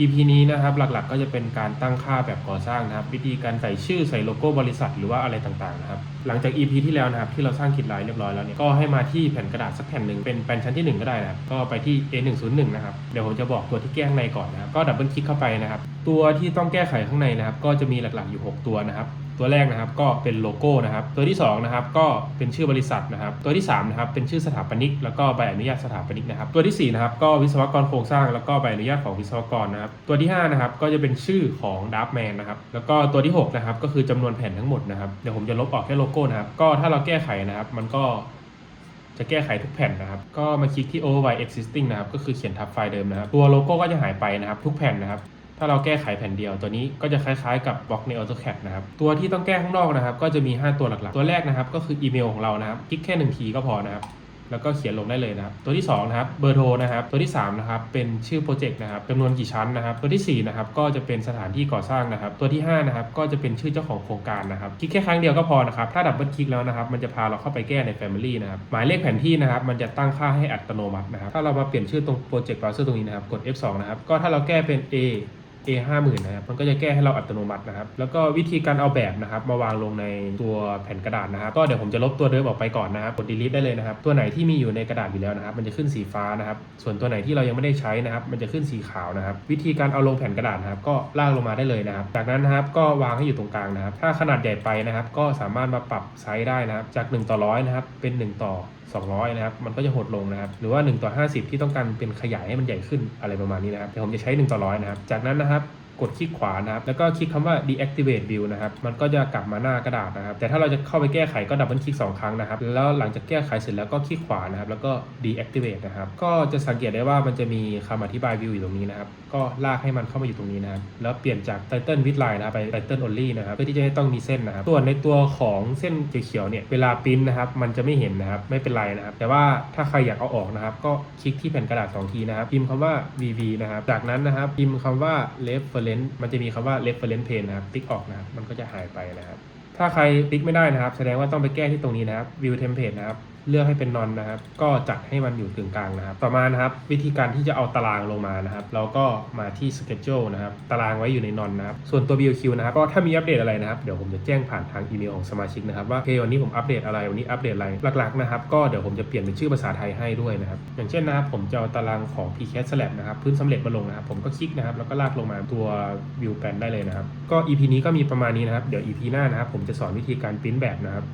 EP นี้นะครับหลักๆ ก็จะเป็นการตั้งค่าแบบก่อสร้างนะครับ วิธีการใส่ชื่อใส่โลโก้บริษัทหรือว่าอะไรต่างๆนะครับหลังจาก EP ที่แล้วนะครับที่เราสร้างคิดไลน์เรียบร้อยแล้วเนี่ยก็ให้มาที่แผ่นกระดาษสักแผ่นหนึ่งเป็นแผ่นชั้นที่ 1 ก็ได้นะครับก็ไปที่ A101 นะครับเดี๋ยวผมจะบอกตัวที่แก้ข้างในก่อนนะครับก็ดับเบิลคลิกเข้าไปนะครับตัวที่ต้องแก้ไขข้างในนะครับก็จะมีหลักๆอยู่ 6 ตัวนะครับ ตัวแรกนะครับก็เป็นโลโก้นะครับ ตัวที่2นะครับก็เป็นชื่อบริษัทนะครับ ตัวที่3นะครับเป็นชื่อสถาปนิก แล้วก็ใบอนุญาตสถาปนิกนะครับ ตัวที่4นะครับก็วิศวกรโครงสร้างแล้วก็ใบอนุญาตของวิศวกรนะครับ ตัวที่5นะครับก็จะเป็นชื่อของดับแมนนะครับ แล้วก็ตัวที่6นะครับก็คือจำนวนแผ่นทั้งหมดนะครับ เดี๋ยวผมจะลบออกแค่โลโก้นะครับ ก็ถ้าเราแก้ไขนะครับ มันก็จะแก้ไขทุกแผ่นนะครับ ก็มาคลิกที่ override existing นะครับ ก็คือเขียนทับไฟล์เดิมนะครับ ตัวโลโก้ก็จะหายไปนะครับ ทุกแผ่นนะครับ ถ้าเราแก้ไขแผ่นเดียวตัวนี้ก็จะคล้ายๆกับบล็อกใน AutoCAD นะครับ ตัวที่ต้องแก้ข้างนอกนะครับ ก็จะมี 5 ตัวหลักๆ ตัวแรกนะครับก็คืออีเมลของเรานะครับ คลิกแค่ 1 ทีก็พอนะครับแล้วก็เขียนลงได้เลยนะครับ ตัวที่2นะครับเบอร์โทรนะครับ ตัวที่3นะครับเป็นชื่อโปรเจกต์นะครับจำนวนกี่ชั้นนะครับ ตัวทีสี่4นะครับก็จะเป็นสถานที่ก่อสร้างนะครับ ตัวที่5นะครับก็จะเป็นชื่อเจ้าของโครงการนะครับ คลิกแค่ครั้งเดียวก็พอนะครับ ถ้าดับเบิลคลิกแล้วนะครับ มันจะพาเราเข้าไปแก้ใน Family นะครับ หมายเลขแผนที่นะครับ มันจะตั้งค่าให้อัตโนมัตินะครับ ถ้าเรามาเปลี่ยนชื่อตรงโปรเจกต์ browser ตรงนี้นะครับ กด F2 นะครับ ก็ถ้าเราแก้เป็น A A 5 0 0 0 0นะครับมันก็จะแก้ให้เราอัตโนมัตินะครับ แล้วก็วิธีการเอาแบบนะครับมาวางลงในตัวแผ่นกระดาษนะครับ ก็เดี๋ยวผมจะลบตัวเดิมออกไปก่อนนะครับกด delete ได้เลยนะครับ ตัวไหนที่มีอยู่ในกระดาษอยู่แล้วนะครับ มันจะขึ้นสีฟ้านะครับ ส่วนตัวไหนที่เรายังไม่ได้ใช้นะครับ มันจะขึ้นสีขาวนะครับ วิธีการเอาลงแผ่นกระดาษนะครับ ก็ลากลงมาได้เลยนะครับ จากนั้นนะครับก็วางให้อยู่ตรงกลางนะครับ ถ้าขนาดใหญ่ไปนะครับ ก็สามารถมาปรับไซส์ได้นะครับ จาก 1 ต่อร้อยนะครับ เป็น 1 ต่อ200 นะครับ มันก็จะหดลงนะครับ หรือว่า 1 ต่อ 50 ที่ต้องการเป็นขยายให้มันใหญ่ขึ้นอะไรประมาณนี้นะครับเดี๋ยวผมจะใช้ 1 ต่อร้อยนะครับ จากนั้นนะครับ berharap กดคลิกขวานะครับ แล้วก็คลิกคำว่า deactivate view นะครับ มันก็จะกลับมาหน้ากระดาษนะครับ แต่ถ้าเราจะเข้าไปแก้ไขก็ดับเบิลคลิก2ครั้งนะครับ แล้วหลังจากแก้ไขเสร็จแล้วก็คลิกขวานะครับ แล้วก็ deactivate นะครับ ก็จะสังเกตได้ว่ามันจะมีคำอธิบาย view อยู่ตรงนี้นะครับ ก็ลากให้มันเข้ามาอยู่ตรงนี้นะครับ แล้วเปลี่ยนจาก title with line นะครับไป title only นะครับ เพื่อที่จะให้ต้องมีเส้นนะครับ ส่วนในตัวของเส้นเขียวๆเนี่ย เวลาปริ้นนะครับ มันจะไม่เห็นนะครับ ไม่เป็นไรนะครับ แต่ว่าถ้าใครอยากเอาออกนะครับ ก็คลิกที่แผ่นกระดาษ2ทีนะครับ พิมพ์คำว่า vv นะครับ จากนั้นนะครับพิมพ์คำว่า reference มันจะมีคำว่า reference pane นะครับติ๊กออกนะครับ มันก็จะหายไปนะครับ ถ้าใครติ๊กไม่ได้นะครับ แสดงว่าต้องไปแก้ที่ตรงนี้นะครับ view template นะครับ เลือกให้เป็นนอนนะครับ ก็จัดให้มันอยู่กึ่งกลางนะครับ ต่อมานะครับ วิธีการที่จะเอาตารางลงมานะครับ เราก็มาที่ schedule นะครับ ตารางไว้อยู่ในนอนนะครับ ส่วนตัว BOQ นะครับ ก็ถ้ามีอัปเดตอะไรนะครับ เดี๋ยวผมจะแจ้งผ่านทางอีเมลของสมาชิกนะครับว่าเควันนี้ผมอัปเดตอะไร วันนี้อัปเดตอะไร หลักๆนะครับ ก็เดี๋ยวผมจะเปลี่ยนเป็นชื่อภาษาไทยให้ด้วยนะครับ อย่างเช่นนะครับ ผมจะเอาตารางของ PCAT Slab นะครับ พื้นสำเร็จมาลงนะครับ ผมก็คลิกนะครับ แล้วก็ลากลงมาตัว view plan ได้เลยนะครับ ก็ EP นี้ก็มีประมาณนี้นะครับ เดี๋ยว EP หน้านะครับ ผมจะสอนวิธีการปริ้นแบบนะครับ